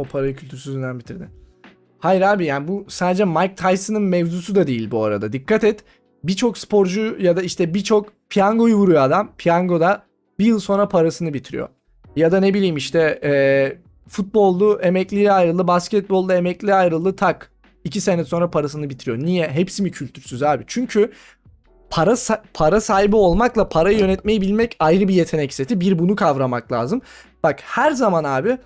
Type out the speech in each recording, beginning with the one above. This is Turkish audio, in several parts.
O parayı kültürsüzlüğünden bitirdi. Hayır abi yani bu sadece Mike Tyson'ın mevzusu da değil bu arada. Dikkat et. Birçok sporcu ya da işte birçok piyangoyu vuruyor adam. Piyangoda bir yıl sonra parasını bitiriyor. Ya da ne bileyim işte e, futboldu emekliye ayrıldı, basketbolda emekliye ayrıldı tak. iki sene sonra parasını bitiriyor. Niye? Hepsi mi kültürsüz abi? Çünkü para para sahibi olmakla parayı yönetmeyi bilmek ayrı bir yetenek seti. Bir bunu kavramak lazım. Bak her zaman abi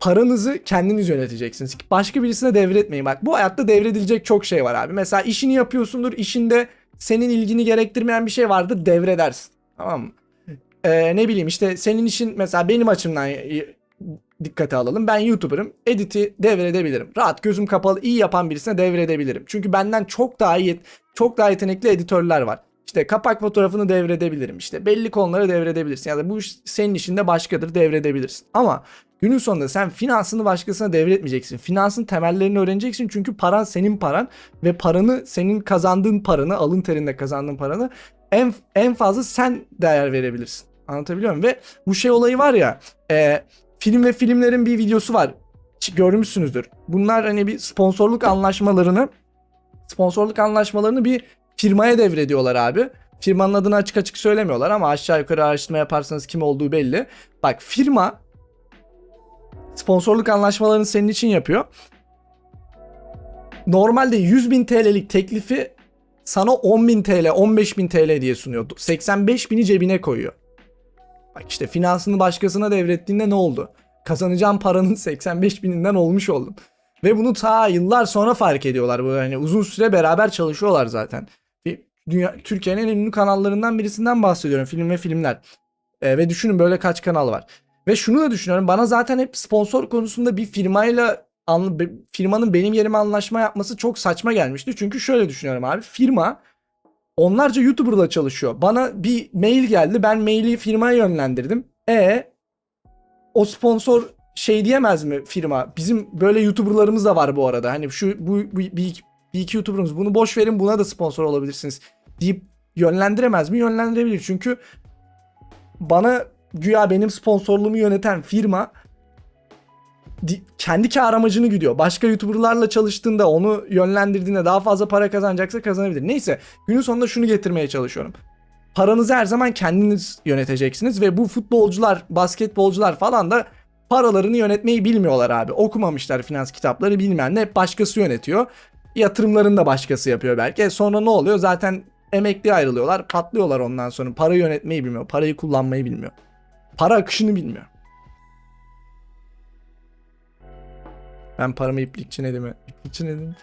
paranızı kendiniz yöneteceksiniz. Başka birisine devretmeyin. Bak bu hayatta devredilecek çok şey var abi. Mesela işini yapıyorsundur. işinde senin ilgini gerektirmeyen bir şey vardır devredersin. Tamam mı? Ee, ne bileyim işte senin işin mesela benim açımdan dikkate alalım. Ben YouTuber'ım. Edit'i devredebilirim. Rahat gözüm kapalı iyi yapan birisine devredebilirim. Çünkü benden çok daha iyi çok daha yetenekli editörler var. İşte kapak fotoğrafını devredebilirim. İşte belli konuları devredebilirsin. Ya da bu iş senin işinde başkadır devredebilirsin. Ama günün sonunda sen finansını başkasına devretmeyeceksin. Finansın temellerini öğreneceksin. Çünkü paran senin paran ve paranı senin kazandığın paranı alın terinde kazandığın paranı en, en fazla sen değer verebilirsin. Anlatabiliyor muyum? Ve bu şey olayı var ya e, film ve filmlerin bir videosu var. Görmüşsünüzdür. Bunlar hani bir sponsorluk anlaşmalarını sponsorluk anlaşmalarını bir firmaya devrediyorlar abi. Firmanın adını açık açık söylemiyorlar ama aşağı yukarı araştırma yaparsanız kim olduğu belli. Bak firma sponsorluk anlaşmalarını senin için yapıyor. Normalde 100 bin TL'lik teklifi sana 10 bin TL, 15 bin TL diye sunuyor. 85 bini cebine koyuyor. Bak işte finansını başkasına devrettiğinde ne oldu? Kazanacağın paranın 85 bininden olmuş oldun. Ve bunu ta yıllar sonra fark ediyorlar. Böyle hani uzun süre beraber çalışıyorlar zaten. Dünya, Türkiye'nin en ünlü kanallarından birisinden bahsediyorum. Film ve filmler. Ee, ve düşünün böyle kaç kanal var. Ve şunu da düşünüyorum. Bana zaten hep sponsor konusunda bir firmayla firmanın benim yerime anlaşma yapması çok saçma gelmişti. Çünkü şöyle düşünüyorum abi. Firma onlarca YouTuber'la çalışıyor. Bana bir mail geldi. Ben maili firmaya yönlendirdim. E o sponsor şey diyemez mi firma? Bizim böyle YouTuber'larımız da var bu arada. Hani şu bu, bu bir, bir iki YouTuber'ımız bunu boş verin buna da sponsor olabilirsiniz deyip yönlendiremez mi? Yönlendirebilir. Çünkü bana güya benim sponsorluğumu yöneten firma di- kendi kar amacını güdüyor. Başka YouTuber'larla çalıştığında onu yönlendirdiğinde daha fazla para kazanacaksa kazanabilir. Neyse günün sonunda şunu getirmeye çalışıyorum. Paranızı her zaman kendiniz yöneteceksiniz ve bu futbolcular, basketbolcular falan da paralarını yönetmeyi bilmiyorlar abi. Okumamışlar finans kitapları bilmeyen hep başkası yönetiyor. Yatırımlarını da başkası yapıyor belki. E sonra ne oluyor? Zaten emekli ayrılıyorlar, patlıyorlar ondan sonra. Para yönetmeyi bilmiyor, parayı kullanmayı bilmiyor. Para akışını bilmiyor. Ben paramı iplikçi ne mi? İplikçi ne mi?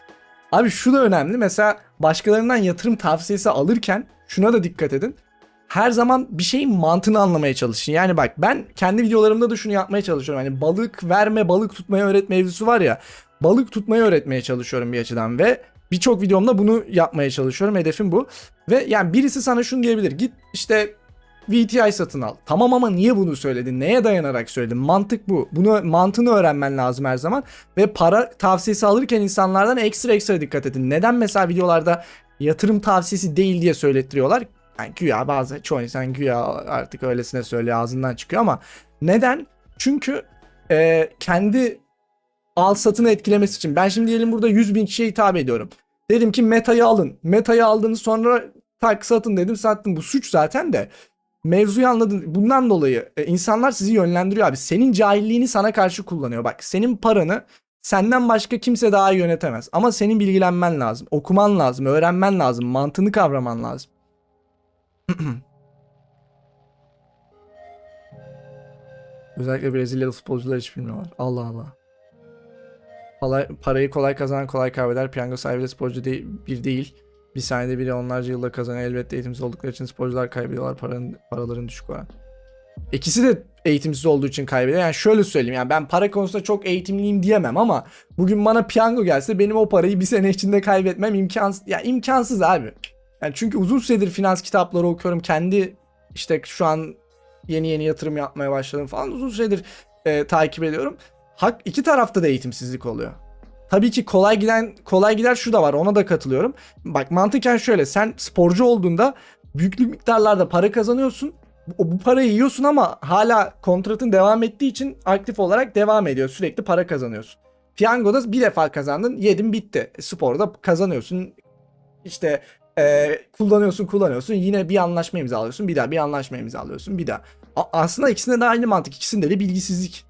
Abi şu da önemli. Mesela başkalarından yatırım tavsiyesi alırken şuna da dikkat edin. Her zaman bir şeyin mantığını anlamaya çalışın. Yani bak ben kendi videolarımda da şunu yapmaya çalışıyorum. Hani balık verme, balık tutmayı öğret mevzusu var ya. Balık tutmayı öğretmeye çalışıyorum bir açıdan ve birçok videomda bunu yapmaya çalışıyorum. Hedefim bu. Ve yani birisi sana şunu diyebilir. Git işte VTI satın al. Tamam ama niye bunu söyledin? Neye dayanarak söyledin? Mantık bu. Bunu mantığını öğrenmen lazım her zaman. Ve para tavsiyesi alırken insanlardan ekstra ekstra dikkat edin. Neden mesela videolarda yatırım tavsiyesi değil diye söylettiriyorlar? Yani güya bazı çoğu insan güya artık öylesine söylüyor ağzından çıkıyor ama neden? Çünkü e, kendi al satını etkilemesi için. Ben şimdi diyelim burada 100 bin kişiye hitap ediyorum. Dedim ki metayı alın. Metayı aldınız sonra tak satın dedim sattım. Bu suç zaten de. Mevzuyu anladın. Bundan dolayı e, insanlar sizi yönlendiriyor abi. Senin cahilliğini sana karşı kullanıyor. Bak senin paranı senden başka kimse daha iyi yönetemez. Ama senin bilgilenmen lazım. Okuman lazım. Öğrenmen lazım. Mantığını kavraman lazım. Özellikle Brezilyalı futbolcular hiç bilmiyorlar. Allah Allah. Parayı kolay kazanan kolay kaybeder. Piyango sahibi de sporcu değil, bir değil. Bir saniyede biri onlarca yılda kazanıyor. Elbette eğitimsiz oldukları için sporcular kaybediyorlar paranın, paraların düşük oran. İkisi de eğitimsiz olduğu için kaybediyor. Yani şöyle söyleyeyim yani ben para konusunda çok eğitimliyim diyemem ama bugün bana piyango gelse benim o parayı bir sene içinde kaybetmem imkansız. Ya imkansız abi. Yani çünkü uzun süredir finans kitapları okuyorum. Kendi işte şu an yeni yeni yatırım yapmaya başladım falan. Uzun süredir e, takip ediyorum. Hak iki tarafta da eğitimsizlik oluyor. Tabii ki kolay giden kolay gider şu da var ona da katılıyorum. Bak mantıken şöyle sen sporcu olduğunda büyük miktarlarda para kazanıyorsun Bu, bu parayı yiyorsun ama hala kontratın devam ettiği için aktif olarak devam ediyor. Sürekli para kazanıyorsun. Piyangoda bir defa kazandın, yedin bitti. E, Sporda kazanıyorsun. İşte e, kullanıyorsun, kullanıyorsun. Yine bir anlaşma imzalıyorsun. Bir daha bir anlaşma imzalıyorsun. Bir daha. A- aslında ikisinde de aynı mantık. İkisinde de bilgisizlik.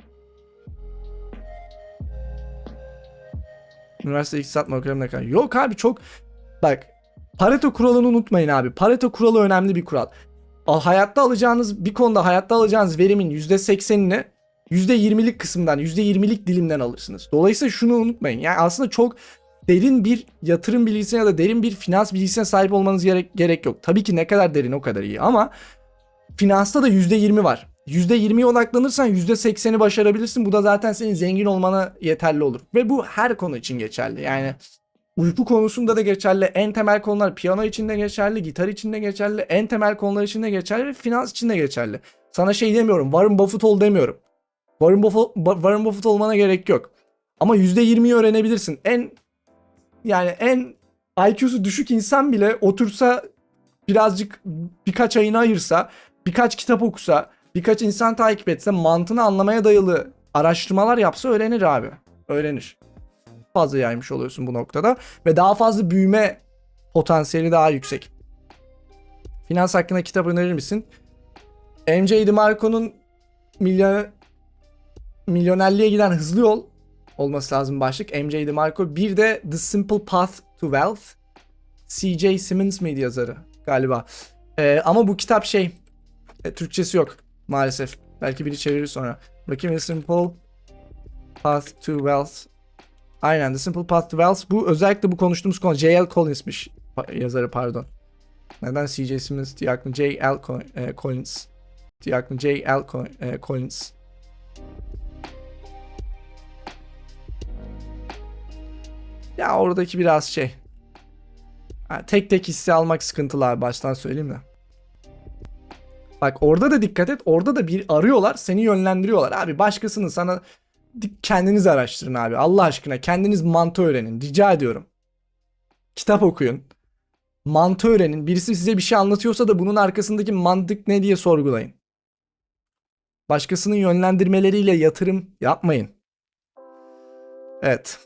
Üniversite iktisat ne kadar? Yok abi çok bak Pareto kuralını unutmayın abi. Pareto kuralı önemli bir kural. Al- Hayatta alacağınız bir konuda hayatta alacağınız verimin %80'ini %20'lik kısımdan, %20'lik dilimden alırsınız. Dolayısıyla şunu unutmayın. Yani aslında çok derin bir yatırım bilgisine ya da derin bir finans bilgisine sahip olmanız gerek, gerek yok. Tabii ki ne kadar derin o kadar iyi ama finansta da %20 var. %20'ye odaklanırsan %80'i başarabilirsin. Bu da zaten senin zengin olmana yeterli olur. Ve bu her konu için geçerli. Yani uyku konusunda da geçerli. En temel konular piyano için de geçerli, gitar için de geçerli, en temel konular için de geçerli ve finans için de geçerli. Sana şey demiyorum, Warren Buffett ol demiyorum. Warren Buffett, Warren Buffett olmana gerek yok. Ama %20'yi öğrenebilirsin. En yani en IQ'su düşük insan bile otursa birazcık birkaç ayını ayırsa, birkaç kitap okusa, birkaç insan takip etse, mantığını anlamaya dayalı araştırmalar yapsa öğrenir abi. Öğrenir. Fazla yaymış oluyorsun bu noktada ve daha fazla büyüme potansiyeli daha yüksek. Finans hakkında kitap önerir misin? MJ DeMarco'nun milyon milyonerliğe giden hızlı yol olması lazım başlık. MJ DeMarco. Bir de The Simple Path to Wealth. CJ Simmons mıydı yazarı galiba. Ee, ama bu kitap şey e, Türkçesi yok maalesef. Belki biri çevirir sonra. Bakayım Simple Path to Wealth. Aynen The Simple Path to Wealth. Bu özellikle bu konuştuğumuz konu J.L. Collins'miş yazarı pardon. Neden C.J. Simmons diye aklım J.L. E, Collins diye aklım J.L. E, Collins. Ya oradaki biraz şey. Tek tek hisse almak sıkıntılı abi baştan söyleyeyim de. Bak orada da dikkat et. Orada da bir arıyorlar, seni yönlendiriyorlar. Abi başkasının sana kendiniz araştırın abi. Allah aşkına kendiniz mantı öğrenin. Rica ediyorum. Kitap okuyun. Mantı öğrenin. Birisi size bir şey anlatıyorsa da bunun arkasındaki mantık ne diye sorgulayın. Başkasının yönlendirmeleriyle yatırım yapmayın. Evet.